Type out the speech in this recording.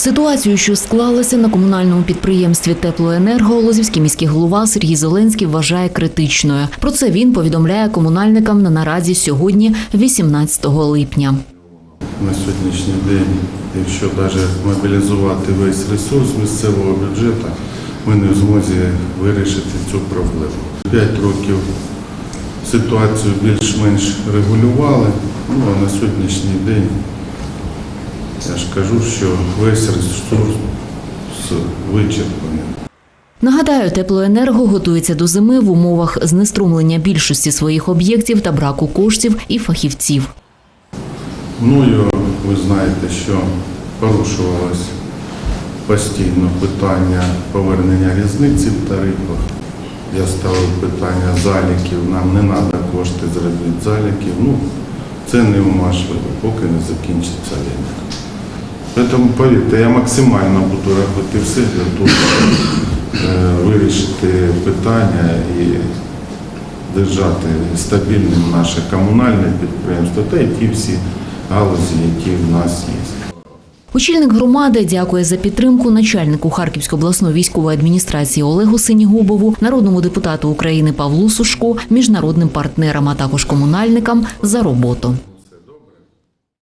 Ситуацію, що склалася на комунальному підприємстві Теплоенерго, Лозівський міський голова Сергій Зеленський вважає критичною. Про це він повідомляє комунальникам на нараді сьогодні, 18 липня. на сьогоднішній день, якщо навіть мобілізувати весь ресурс місцевого бюджету, ми не в змозі вирішити цю проблему. П'ять років ситуацію більш-менш регулювали, ну а на сьогоднішній день я ж кажу, що весь ресурс вичерпаний. Нагадаю, теплоенерго готується до зими в умовах знеструмлення більшості своїх об'єктів та браку коштів і фахівців. Мною ви знаєте, що порушувалось постійно питання повернення різниці в тарифах. Я ставив питання заліків, нам не треба кошти зробити заліків. Ну, це неможливо, поки не закінчиться війна. Тому повірте, я максимально буду робити все для того, щоб вирішити питання і держати стабільним наше комунальне підприємство та й ті всі галузі, які в нас є. Очільник громади дякує за підтримку начальнику Харківської обласної військової адміністрації Олегу Синігубову, народному депутату України Павлу Сушко, міжнародним партнерам, а також комунальникам за роботу.